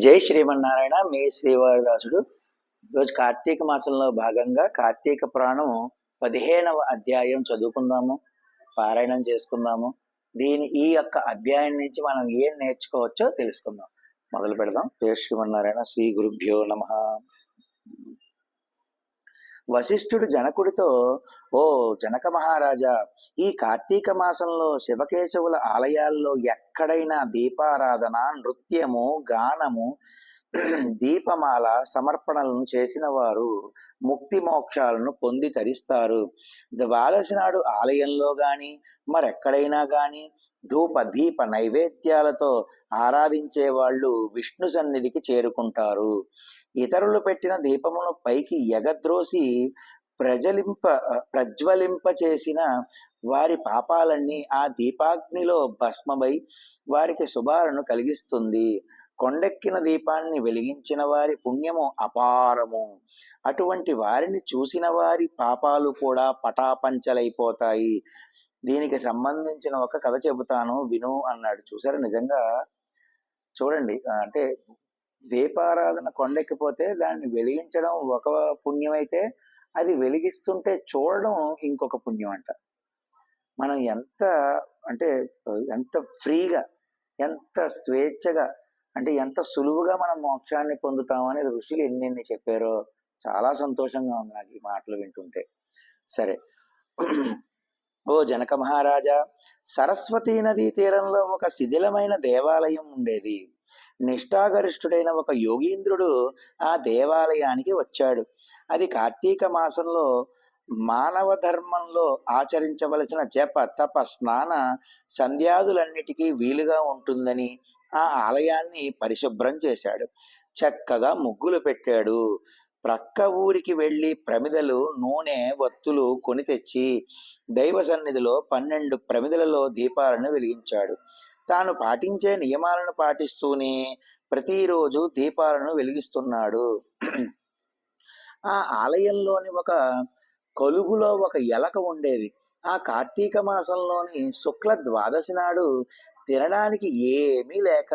జై శ్రీమన్నారాయణ మీ శ్రీవారిదాసుడు. ఈరోజు కార్తీక మాసంలో భాగంగా కార్తీక పురాణం పదిహేనవ అధ్యాయం చదువుకుందాము పారాయణం చేసుకుందాము. దీని ఈ యొక్క అధ్యాయం నుంచి మనం ఏం నేర్చుకోవచ్చో తెలుసుకుందాం. మొదలు పెడదాం. జై శ్రీమన్నారాయణ శ్రీ గురుభ్యో నమ. వశిష్ఠుడు జనకుడితో ఓ జనక మహారాజా ఈ కార్తీక మాసంలో శివకేశవుల ఆలయాల్లో ఎక్కడైనా దీపారాధన నృత్యము గానము దీపమాల సమర్పణలను చేసిన వారు ముక్తి మోక్షాలను పొంది తరిస్తారు. ద్వాదశి నాడు ఆలయంలో గాని మరెక్కడైనా గాని ధూప దీప నైవేద్యాలతో ఆరాధించే వాళ్ళు విష్ణు సన్నిధికి చేరుకుంటారు. ఇతరులు పెట్టిన దీపమును పైకి ఎగద్రోసి ప్రజలింప ప్రజ్వలింప చేసిన వారి పాపాలన్నీ ఆ దీపాగ్నిలో భస్మమై వారికి శుభాలను కలిగిస్తుంది. కొండెక్కిన దీపాన్ని వెలిగించిన వారి పుణ్యము అపారము. అటువంటి వారిని చూసిన వారి పాపాలు కూడా పటాపంచలైపోతాయి. దీనికి సంబంధించిన ఒక కథ చెబుతాను విను అన్నాడు. చూసారు? నిజంగా చూడండి. అంటే దీపారాధన కొండెక్కిపోతే దాన్ని వెలిగించడం ఒక పుణ్యం అయితే అది వెలిగిస్తుంటే చూడడం ఇంకొక పుణ్యం అంట మనం ఎంత అంటే ఎంత ఫ్రీగా ఎంత స్వేచ్ఛగా అంటే ఎంత సులువుగా మనం మోక్షాన్ని పొందుతామని ఋషులు ఎన్నెన్ని చెప్పారో చాలా సంతోషంగా ఉంది నాకు ఈ మాటలు వింటుంటే. సరే. ఓ జనక మహారాజా సరస్వతీ నదీ తీరంలో ఒక శిథిలమైన దేవాలయం ఉండేది. నిష్ఠాగరిష్ఠుడైన ఒక యోగీంద్రుడు ఆ దేవాలయానికి వచ్చాడు. అది కార్తీక మాసంలో మానవ ధర్మంలో ఆచరించవలసిన జప తప స్నాన సంధ్యాదులన్నిటికీ వీలుగా ఉంటుందని ఆ ఆలయాన్ని పరిశుభ్రం చేశాడు. చక్కగా ముగ్గులు పెట్టాడు. ప్రక్క ఊరికి వెళ్ళి ప్రమిదలు నూనె వత్తులు కొని తెచ్చి దైవ సన్నిధిలో పన్నెండు ప్రమిదలలో దీపాలను వెలిగించాడు. తాను పాటించే నియమాలను పాటిస్తూనే ప్రతిరోజు దీపాలను వెలిగిస్తున్నాడు. ఆ ఆలయంలోని ఒక కలుగులో ఒక ఎలక ఉండేది. ఆ కార్తీక మాసంలోని శుక్ల ద్వాదశి నాడు తినడానికి ఏమీ లేక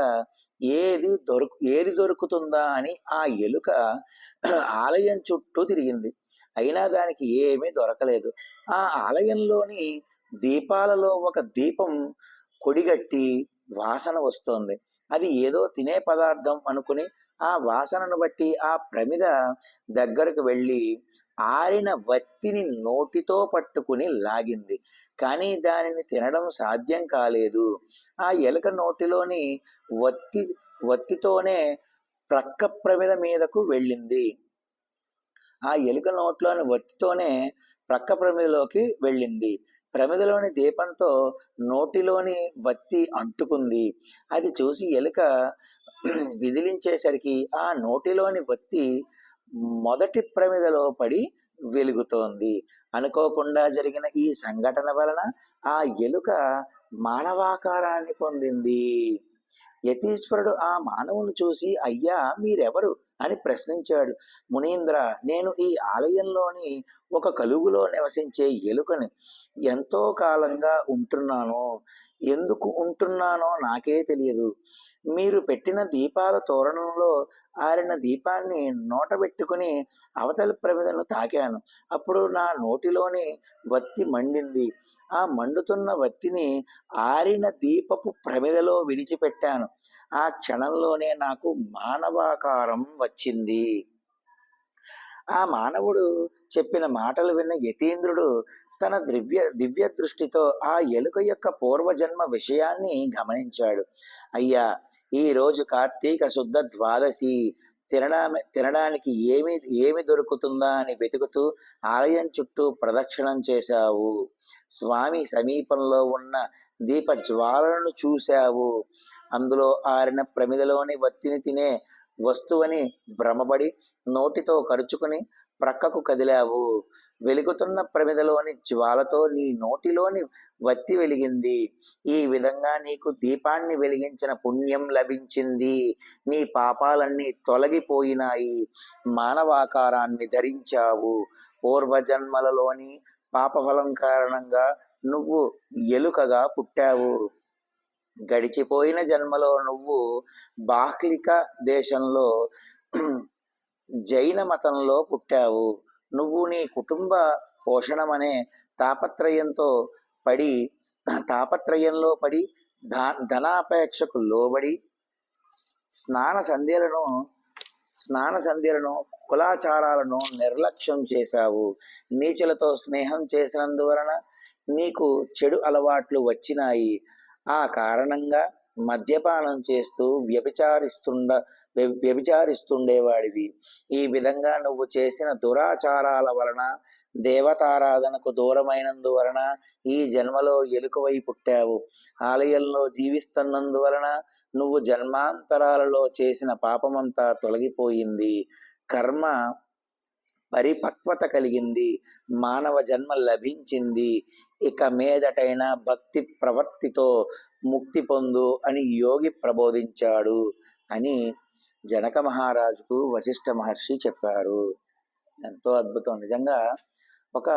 ఏది దొరుకు ఏది దొరుకుతుందా అని ఆ ఎలుక ఆలయం చుట్టూ తిరిగింది. అయినా దానికి ఏమీ దొరకలేదు. ఆ ఆలయంలోని దీపాలలో ఒక దీపం కొడిగట్టి వాసన వస్తోంది. అది ఏదో తినే పదార్థం అనుకుని ఆ వాసనను బట్టి ఆ ప్రమిద దగ్గరకు వెళ్ళి ఆరిన వత్తిని నోటితో పట్టుకుని లాగింది. కానీ దానిని తినడం సాధ్యం కాలేదు. ఆ ఎలుక నోటిలోని వత్తి వత్తితోనే ప్రక్క ప్రమిద మీదకు వెళ్ళింది. ఆ ఎలుక నోట్లోని వత్తితోనే ప్రక్క ప్రమిదలోకి వెళ్ళింది. ప్రమిదలోని దీపంతో నోటిలోని వత్తి అంటుకుంది. అది చూసి ఎలుక విదిలించేసరికి ఆ నోటిలోని వత్తి మొదటి ప్రమిదలో పడి వెలుగుతోంది. అనుకోకుండా జరిగిన ఈ సంఘటన వలన ఆ ఎలుక మానవాకారాన్ని పొందింది. యతీశ్వరుడు ఆ మానవుని చూసి అయ్యా మీరెవరు? అని ప్రశ్నించాడు. మునీంద్ర నేను ఈ ఆలయంలోని ఒక కలుగులో నివసించే ఎలుకని ఎంతో కాలంగా ఉంటున్నానో ఎందుకు ఉంటున్నానో నాకే తెలియదు. మీరు పెట్టిన దీపాల తోరణంలో ఆరిన దీపాన్ని నోట పెట్టుకుని అవతల ప్రమిదను తాకాను. అప్పుడు నా నోటిలోని వత్తి మండింది. ఆ మండుతున్న వత్తిని ఆరిన దీపపు ప్రమిదలో విడిచిపెట్టాను. ఆ క్షణంలోనే నాకు మానవాకారం వచ్చింది. ఆ మానవుడు చెప్పిన మాటలు విన్న యతీంద్రుడు తన దివ్య దివ్య దృష్టితో ఆ ఎలుక యొక్క పూర్వజన్మ విషయాన్ని గమనించాడు. అయ్యా ఈ రోజు కార్తీక శుద్ధ ద్వాదశి. తినడా తినడానికి ఏమి ఏమి దొరుకుతుందా అని వెతుకుతూ ఆలయం చుట్టూ ప్రదక్షిణం చేశావు. స్వామి సమీపంలో ఉన్న దీప జ్వాలను చూశావు. అందులో ఆరిన ప్రమిదలోని వత్తిని తినే వస్తువని భ్రమపడి నోటితో కరుచుకుని ప్రక్కకు కదిలావు. వెలుగుతున్న ప్రమిదలోని జ్వాలతో నీ నోటిలోని వత్తి వెలిగింది. ఈ విధంగా నీకు దీపాన్ని వెలిగించిన పుణ్యం లభించింది. నీ పాపాలన్నీ తొలగిపోయినాయి. మానవాకారాన్ని ధరించావు. పూర్వజన్మలలోని పాపఫలం కారణంగా నువ్వు ఎలుకగా పుట్టావు. గడిచిపోయిన జన్మలో నువ్వు బాహ్లిక దేశంలో జైన మతంలో పుట్టావు. నువ్వు నీ కుటుంబ పోషణమనే తాపత్రయంతో పడి తాపత్రయంలో పడి ధా ధనాపేక్షకు లోబడి స్నాన సంధ్యలను స్నాన సంధ్యలను కులాచారాలను నిర్లక్ష్యం చేశావు. నీచులతో స్నేహం చేసినందువలన నీకు చెడు అలవాట్లు వచ్చినాయి. ఆ కారణంగా మద్యపానం చేస్తూ వ్యభిచారిస్తుండ వ్య- వ్యభిచారిస్తుండేవాడివి. ఈ విధంగా నువ్వు చేసిన దురాచారాల వలన దేవతారాధనకు దూరమైనందువలన ఈ జన్మలో ఎలుకవై పుట్టావు. ఆలయంలో జీవిస్తున్నందువలన నువ్వు జన్మాంతరాలలో చేసిన పాపమంతా తొలగిపోయింది. కర్మ పరిపక్వత కలిగింది. మానవ జన్మ లభించింది. ఇక మీదటైన భక్తి ప్రవర్తితో ముక్తి పొందు అని యోగి ప్రబోధించాడు అని జనక మహారాజుకు వశిష్ఠ మహర్షి చెప్పారు. ఎంతో అద్భుతం. నిజంగా ఒక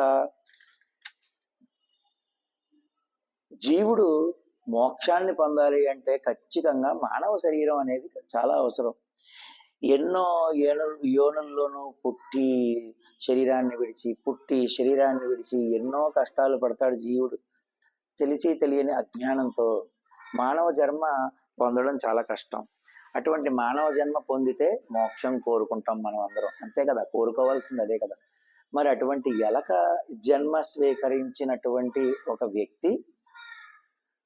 జీవుడు మోక్షాన్ని పొందాలి అంటే ఖచ్చితంగా మానవ శరీరం అనేది చాలా అవసరం. ఎన్నో ఏను యోనుల్లోనూ పుట్టి శరీరాన్ని విడిచి పుట్టి శరీరాన్ని విడిచి ఎన్నో కష్టాలు పడతాడు జీవుడు. తెలిసి తెలియని అజ్ఞానంతో మానవ జన్మ పొందడం చాలా కష్టం. అటువంటి మానవ జన్మ పొందితే మోక్షం కోరుకుంటాం మనం అందరం. అంతే కదా? కోరుకోవాల్సింది అదే కదా? మరి అటువంటి ఎలక జన్మ స్వీకరించినటువంటి ఒక వ్యక్తి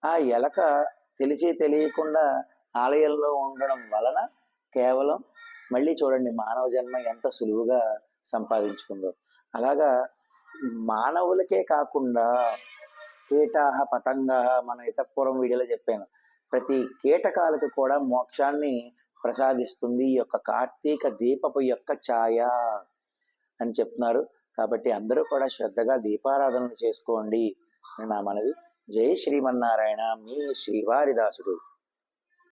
ఆ ఎలక తెలిసి తెలియకుండా ఆలయంలో ఉండడం వలన కేవలం మళ్ళీ చూడండి మానవ జన్మ ఎంత సులువుగా సంపాదించుకుందో. అలాగా మానవులకే కాకుండా కీటాహ పతంగా మన ఇతపూర్వం వీడియోలో చెప్పాను. ప్రతి కీటకాలకు కూడా మోక్షాన్ని ప్రసాదిస్తుంది ఈ యొక్క కార్తీక దీపపు యొక్క ఛాయ అని చెప్తున్నారు. కాబట్టి అందరూ కూడా శ్రద్ధగా దీపారాధనలు చేసుకోండి. నా మనవి. జై శ్రీమన్నారాయణ. మీ శ్రీవారిదాసుడు.